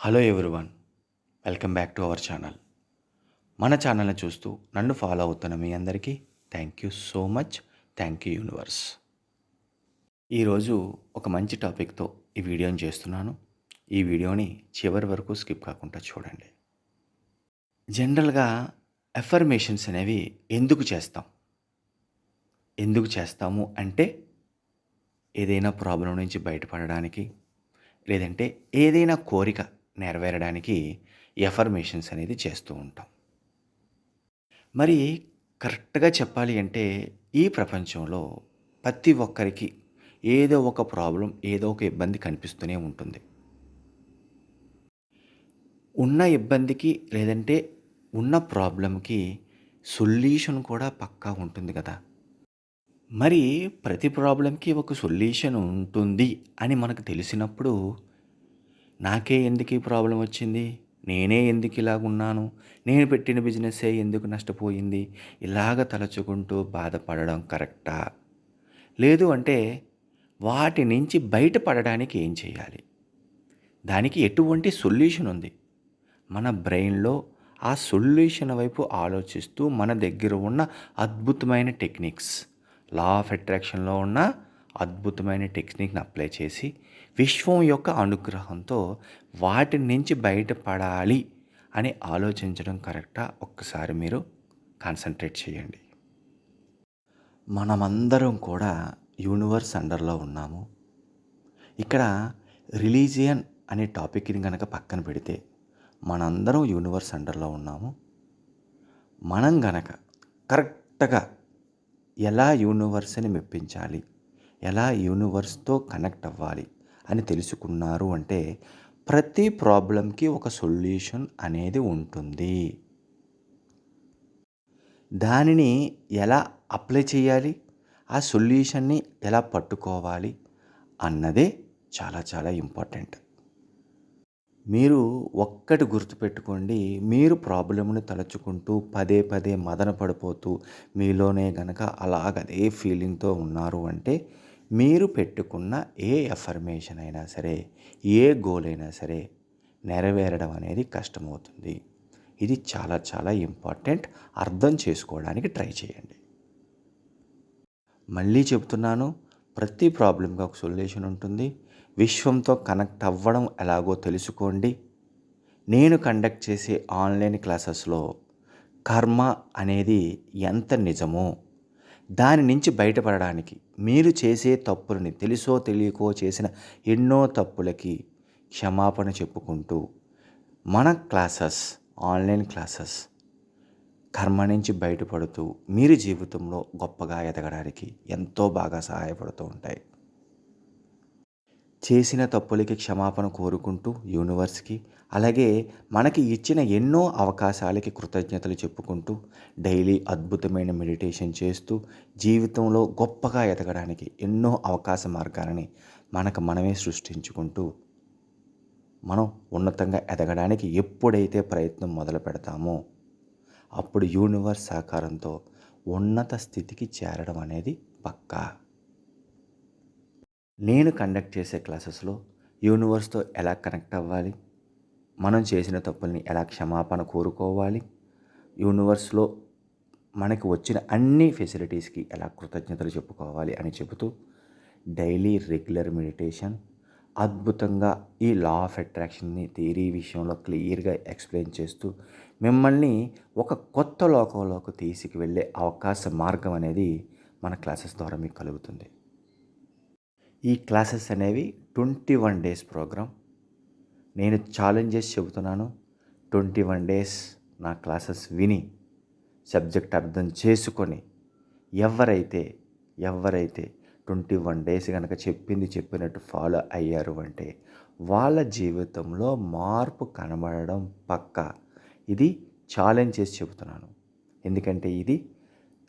Hello everyone welcome back to our channel మన ఛానల్ని చూస్తూ నన్ను ఫాలో అవుతున్న మీ అందరికీ thank you so much thank you universe ఈరోజు ఒక మంచి టాపిక్తో ఈ వీడియోని చేస్తున్నాను. ఈ వీడియోని చివరి వరకు స్కిప్ కాకుండా చూడండి. జనరల్గా ఎఫర్మేషన్స్ అనేవి ఎందుకు చేస్తాం? ఎందుకు చేస్తాము అంటే ఏదైనా ప్రాబ్లం నుంచి బయటపడడానికి లేదంటే ఏదైనా కోరిక నెరవేరడానికి ఎఫర్మేషన్స్ అనేది చేస్తూ ఉంటాం. మరి కరెక్ట్గా చెప్పాలి అంటే ఈ ప్రపంచంలో ప్రతి ఒక్కరికి ఏదో ఒక ప్రాబ్లం ఏదో ఒక ఇబ్బంది కనిపిస్తూనే ఉంటుంది. ఉన్న ఇబ్బందికి లేదంటే ఉన్న ప్రాబ్లంకి సొల్యూషన్ కూడా పక్కా ఉంటుంది కదా. మరి ప్రతి ప్రాబ్లంకి ఒక సొల్యూషన్ ఉంటుంది అని మనకు తెలిసినప్పుడు నాకే ఎందుకు ఈ ప్రాబ్లం వచ్చింది? నేనే ఎందుకు ఇలాగున్నాను నేను పెట్టిన బిజినెస్సే ఎందుకు నష్టపోయింది? ఇలాగ తలచుకుంటూ బాధపడడం కరెక్టా? లేదు అంటే వాటి నుంచి బయటపడడానికి ఏం చేయాలి? దానికి ఎటువంటి సొల్యూషన్ ఉంది? మన బ్రెయిన్లో ఆ సొల్యూషన్ వైపు ఆలోచిస్తూ మన దగ్గర ఉన్న అద్భుతమైన టెక్నిక్స్ లా ఆఫ్ అట్రాక్షన్లో ఉన్న అద్భుతమైన టెక్నిక్ని అప్లై చేసి విశ్వం యొక్క అనుగ్రహంతో వాటి నుంచి బయటపడాలి అని ఆలోచించడం కరెక్టా? ఒక్కసారి మీరు కాన్సన్ట్రేట్ చేయండి. మనమందరం కూడా యూనివర్స్ అండర్లో ఉన్నాము. ఇక్కడ రిలీజియన్ అనే టాపిక్ని కనుక పక్కన పెడితే మనందరం యూనివర్స్ అండర్లో ఉన్నాము. మనం గనక కరెక్ట్గా ఎలా యూనివర్స్ని మెప్పించాలి? ఎలా యూనివర్స్తో కనెక్ట్ అవ్వాలి అని తెలుసుకున్నారు అంటే ప్రతి ప్రాబ్లంకి ఒక సొల్యూషన్ అనేది ఉంటుంది. దానిని ఎలా అప్లై చేయాలి? ఆ సొల్యూషన్ని ఎలా పట్టుకోవాలి? అన్నదే చాలా చాలా ఇంపార్టెంట్. మీరు ఒక్కటి గుర్తుపెట్టుకోండి మీరు ప్రాబ్లమ్ని తలుచుకుంటూ పదే పదే మదన పడిపోతూ మీలోనే గనక అలాగదే ఫీలింగ్తో ఉన్నారు అంటే మీరు పెట్టుకున్న ఏ ఎఫర్మేషన్ అయినా సరే ఏ గోల్ అయినా సరే నెరవేరడం అనేది కష్టమవుతుంది. ఇది చాలా చాలా ఇంపార్టెంట్ అర్థం చేసుకోవడానికి ట్రై చేయండి. మళ్ళీ చెప్తున్నాను ప్రతి ప్రాబ్లంకి ఒక సొల్యూషన్ ఉంటుంది. విశ్వంతో కనెక్ట్ అవ్వడం ఎలాగో తెలుసుకోండి. నేను కండక్ట్ చేసే ఆన్లైన్ క్లాసెస్లో కర్మ అనేది ఎంత నిజమో దాని నుంచి బయటపడడానికి మీరు చేసే తప్పులని తెలుసో తెలియకో చేసిన ఎన్నో తప్పులకి క్షమాపణ చెప్పుకుంటూ మన క్లాసెస్ ఆన్లైన్ క్లాసెస్ కర్మ నుంచి బయటపడుతూ మీరు జీవితంలో గొప్పగా ఎదగడానికి ఎంతో బాగా సహాయపడుతూ ఉంటాయి. చేసిన తప్పులకి క్షమాపణ కోరుకుంటూ యూనివర్స్కి అలాగే మనకి ఇచ్చిన ఎన్నో అవకాశాలకి కృతజ్ఞతలు చెప్పుకుంటూ డైలీ అద్భుతమైన మెడిటేషన్ చేస్తూ జీవితంలో గొప్పగా ఎదగడానికి ఎన్నో అవకాశ మార్గాలని మనకు మనమే సృష్టించుకుంటూ మనం ఉన్నతంగా ఎదగడానికి ఎప్పుడైతే ప్రయత్నం మొదలు పెడతామో అప్పుడు యూనివర్స్ సహకారంతో ఉన్నత స్థితికి చేరడం అనేది పక్కా. నేను కండక్ట్ చేసే క్లాసెస్లో యూనివర్స్తో ఎలా కనెక్ట్ అవ్వాలి? మనం చేసిన తప్పుల్ని ఎలా క్షమాపణ కోరుకోవాలి? యూనివర్స్లో మనకి వచ్చిన అన్ని ఫెసిలిటీస్కి ఎలా కృతజ్ఞతలు చెప్పుకోవాలి అని చెబుతూ డైలీ రెగ్యులర్ మెడిటేషన్ అద్భుతంగా ఈ లా ఆఫ్ అట్రాక్షన్ని థియరీ విషయంలో క్లియర్గా ఎక్స్ప్లెయిన్ చేస్తూ మిమ్మల్ని ఒక కొత్త లోకంలోకి తీసుకువెళ్ళే అవకాశ మార్గం అనేది మన క్లాసెస్ ద్వారా మీకు కలుగుతుంది. ఈ క్లాసెస్ అనేవి ట్వంటీ వన్ డేస్ ప్రోగ్రామ్ నేను ఛాలెంజెస్ చెబుతున్నాను ట్వంటీ వన్ డేస్ నా క్లాసెస్ విని సబ్జెక్ట్ అర్థం చేసుకొని ఎవరైతే ఎవరైతే ట్వంటీ వన్ డేస్ కనుక చెప్పింది చెప్పినట్టు ఫాలో అయ్యారు అంటే వాళ్ళ జీవితంలో మార్పు కనబడడం పక్క. ఇది ఛాలెంజ్ చేసి చెబుతున్నాను. ఎందుకంటే ఇది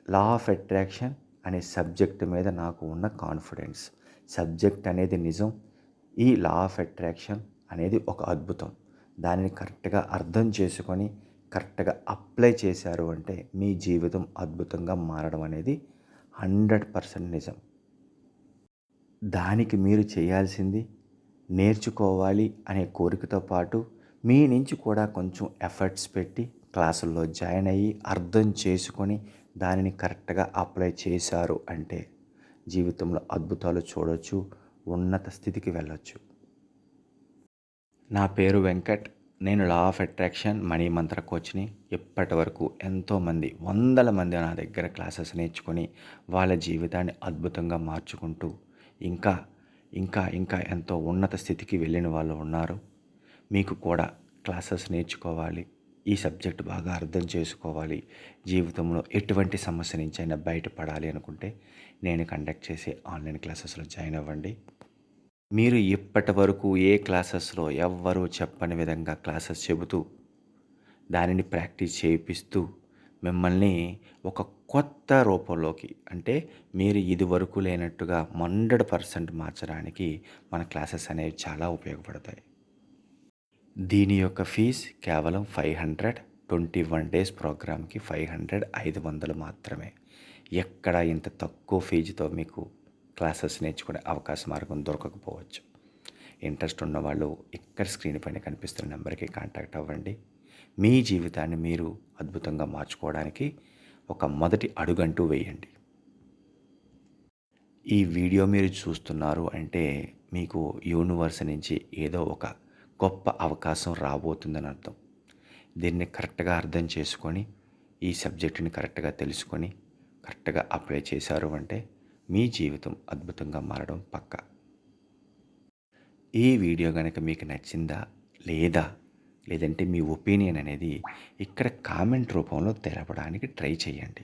లా ఆఫ్ అట్రాక్షన్ అనే సబ్జెక్ట్ మీద నాకు ఉన్న కాన్ఫిడెన్స్ సబ్జెక్ట్ అనేది నిజం ఈ లా ఆఫ్ అట్రాక్షన్ అనేది ఒక అద్భుతం. దానిని కరెక్ట్గా అర్థం చేసుకొని కరెక్ట్గా అప్లై చేశారు అంటే మీ జీవితం అద్భుతంగా మారడం అనేది హండ్రెడ్ పర్సెంట్ నిజం. దానికి మీరు చేయాల్సింది నేర్చుకోవాలి అనే కోరికతో పాటు మీ నుంచి కూడా కొంచెం ఎఫర్ట్స్ పెట్టి క్లాసుల్లో జాయిన్ అయ్యి అర్థం చేసుకొని దానిని కరెక్ట్గా అప్లై చేశారు అంటే జీవితంలో అద్భుతాలు చూడొచ్చు ఉన్నత స్థితికి వెళ్ళొచ్చు. నా పేరు వెంకట్. నేను లా ఆఫ్ అట్రాక్షన్ మనీ మంత్ర కోచ్ని. ఇప్పటి వరకు ఎంతోమంది వందల మంది నా దగ్గర క్లాసెస్ నేర్చుకొని వాళ్ళ జీవితాన్ని అద్భుతంగా మార్చుకుంటూ ఇంకా ఇంకా ఇంకా ఎంతో ఉన్నత స్థితికి వెళ్ళిన వాళ్ళు ఉన్నారు. మీకు కూడా క్లాసెస్ నేర్చుకోవాలి. ఈ సబ్జెక్ట్ బాగా అర్థం చేసుకోవాలి. జీవితంలో ఎటువంటి సమస్య నుంచి అయినా బయటపడాలి అనుకుంటే నేను కండక్ట్ చేసే ఆన్లైన్ క్లాసెస్లో జాయిన్ అవ్వండి. మీరు ఇప్పటి వరకు ఏ క్లాసెస్లో ఎవ్వరూ చెప్పని విధంగా క్లాసెస్ చెబుతూ దానిని ప్రాక్టీస్ చేయిస్తూ మిమ్మల్ని ఒక కొత్త రూపంలోకి అంటే మీరు ఇది వరకు లేనట్టుగా హండ్రెడ్ పర్సెంట్ మార్చడానికి మన క్లాసెస్ అనేవి చాలా ఉపయోగపడతాయి. దీని యొక్క ఫీజ్ కేవలం five hundred twenty one days ప్రోగ్రామ్కి ఫైవ్ హండ్రెడ్ ఐదు వందలు మాత్రమే. ఎక్కడ ఇంత తక్కువ ఫీజుతో మీకు క్లాసెస్ నేర్చుకునే అవకాశ మార్గం దొరకకపోవచ్చు. ఇంట్రెస్ట్ ఉన్నవాళ్ళు ఇక్కడ స్క్రీన్ పైన కనిపిస్తున్న నెంబర్కి కాంటాక్ట్ అవ్వండి. మీ జీవితాన్ని మీరు అద్భుతంగా మార్చుకోవడానికి ఒక మొదటి అడుగంటూ వేయండి. ఈ వీడియో మీరు చూస్తున్నారు అంటే మీకు యూనివర్స్ నుంచి ఏదో ఒక గొప్ప అవకాశం రాబోతుందని అర్థం. దీన్ని కరెక్ట్గా అర్థం చేసుకొని ఈ సబ్జెక్టుని కరెక్ట్గా తెలుసుకొని కరెక్ట్గా అప్లై చేశారు అంటే మీ జీవితం అద్భుతంగా మారడం పక్క. ఈ వీడియో కనుక మీకు నచ్చిందా లేదా లేదంటే మీ ఒపీనియన్ అనేది ఇక్కడ కామెంట్ రూపంలో తెలపడానికి ట్రై చేయండి.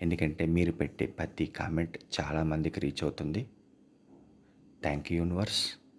ఎందుకంటే మీరు పెట్టే ప్రతి కామెంట్ చాలామందికి రీచ్ అవుతుంది. Thank you universe.